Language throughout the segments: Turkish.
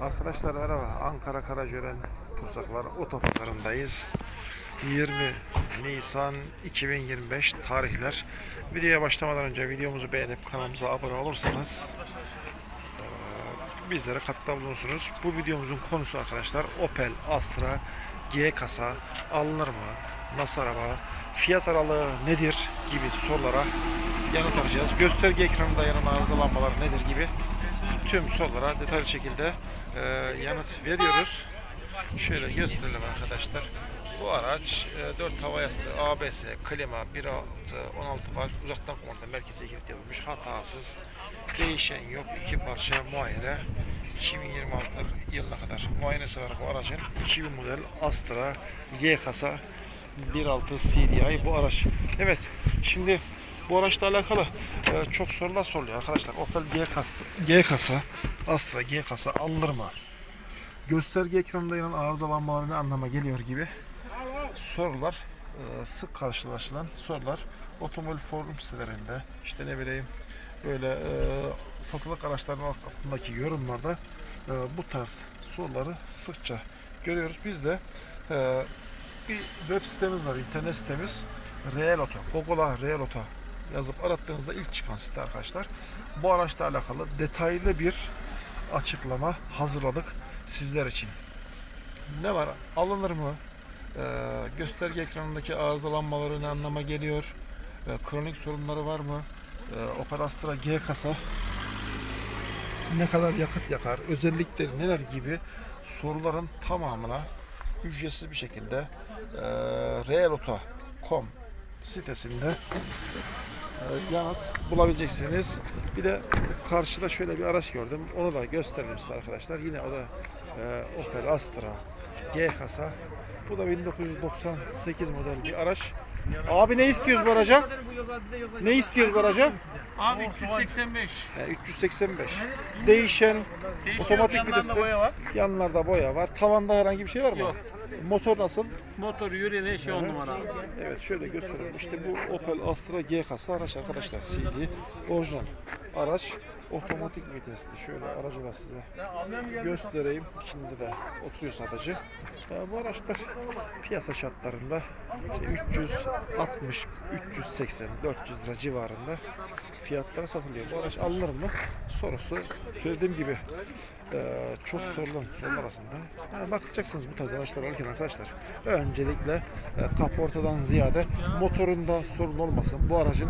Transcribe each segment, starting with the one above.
Arkadaşlar merhaba. Ankara Karacören Pursaklar Otopazarı'ndayız. 20 Nisan 2025 tarihler. Videoya başlamadan önce videomuzu beğenip kanalımıza abone olursanız bizlere katkıda bulunursunuz. Bu videomuzun konusu arkadaşlar Opel Astra G kasa alınır mı? Nasıl araba? Fiyat aralığı nedir? gibi sorulara yanıt arayacağız. Gösterge ekranında yanılan arızalanmalar nedir gibi tüm sorulara detaylı şekilde e, yanıt veriyoruz. Şöyle gösterelim arkadaşlar. Bu araç e, 4 hava yastığı, ABS, klima, 1.6, 16 valf, uzaktan kumanda merkeze kilit yazılmış, hatasız, değişen yok, iki parça muayene. 2026 yılına kadar muayenesi var bu aracın. 2000 model Astra Y kasa 1.6 CDI bu araç. Evet, şimdi bu araçla alakalı e, çok sorular soruluyor arkadaşlar. Opel G kasa, G kasa, Astra G kasa alınır mı? Gösterge ekranında yanan arızalanmaları ne anlama geliyor gibi sorular e, sık karşılaşılan sorular otomobil forum sitelerinde işte ne bileyim böyle e, satılık araçların altındaki yorumlarda e, bu tarz soruları sıkça görüyoruz. Biz de e, bir web sitemiz var, internet sitemiz Real Auto, Google'a Real Auto yazıp arattığınızda ilk çıkan site arkadaşlar. Bu araçla alakalı detaylı bir açıklama hazırladık sizler için. Ne var? Alınır mı? Ee, gösterge ekranındaki arızalanmaları ne anlama geliyor? Ee, kronik sorunları var mı? Ee, Opel Astra G kasa ne kadar yakıt yakar? Özellikleri neler gibi soruların tamamına ücretsiz bir şekilde e, realauto.com sitesinde yanıt bulabileceksiniz. Bir de karşıda şöyle bir araç gördüm. Onu da gösterelim size arkadaşlar. Yine o da e, Opel Astra G kasa. Bu da 1998 model bir araç. Abi ne istiyoruz bu araca? Ne istiyoruz bu araca? Abi 385. E, 385. Değişen Değişiyor. otomatik Yanlarında viteste boya var. yanlarda boya var. Tavanda herhangi bir şey var mı? Yok. Motor nasıl? Motor yürüyene şey on numara. Evet şöyle gösterelim. İşte bu Opel Astra G kasa araç arkadaşlar. CD orijinal araç otomatik vitesli. Şöyle aracı da size göstereyim. İçinde de oturuyor satıcı. Ya bu araçlar piyasa şartlarında işte 360, 380, 400 lira civarında fiyatlara satılıyor. Bu araç alınır mı? Sorusu söylediğim gibi eee, çok sorulan sorular arasında. Bakacaksınız bu tarz araçlar alırken arkadaşlar. Öncelikle e, kaportadan ziyade motorunda sorun olmasın. Bu aracın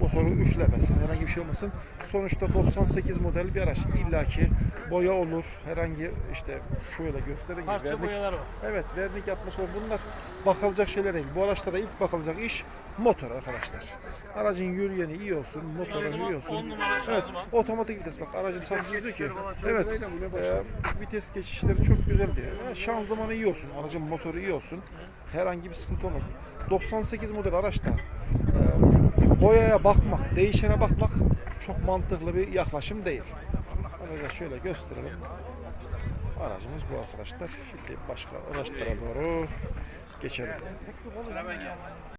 motoru üflemesin, herhangi bir şey olmasın. Sonuçta 98 model bir araç. İlla ki boya olur, herhangi işte şöyle göstereyim. Parça vernik- boyalar var. Evet, vernik yatması var. Bunlar bakılacak şeyler değil. Bu araçlara ilk bakılacak iş motor arkadaşlar. Aracın yürüyeni iyi olsun, motoru iyi olsun. Evet, otomatik vites. Bak aracın satıcısı diyor ki, evet, e, vites geçişleri çok güzel diyor. Ya, şanzımanı iyi olsun, aracın motoru iyi olsun. Herhangi bir sıkıntı olmaz. 98 model araçta e, boyaya bakmak, değişene bakmak çok mantıklı bir yaklaşım değil. Onu da şöyle gösterelim. Aracımız bu arkadaşlar. Şimdi başka araçlara doğru geçelim.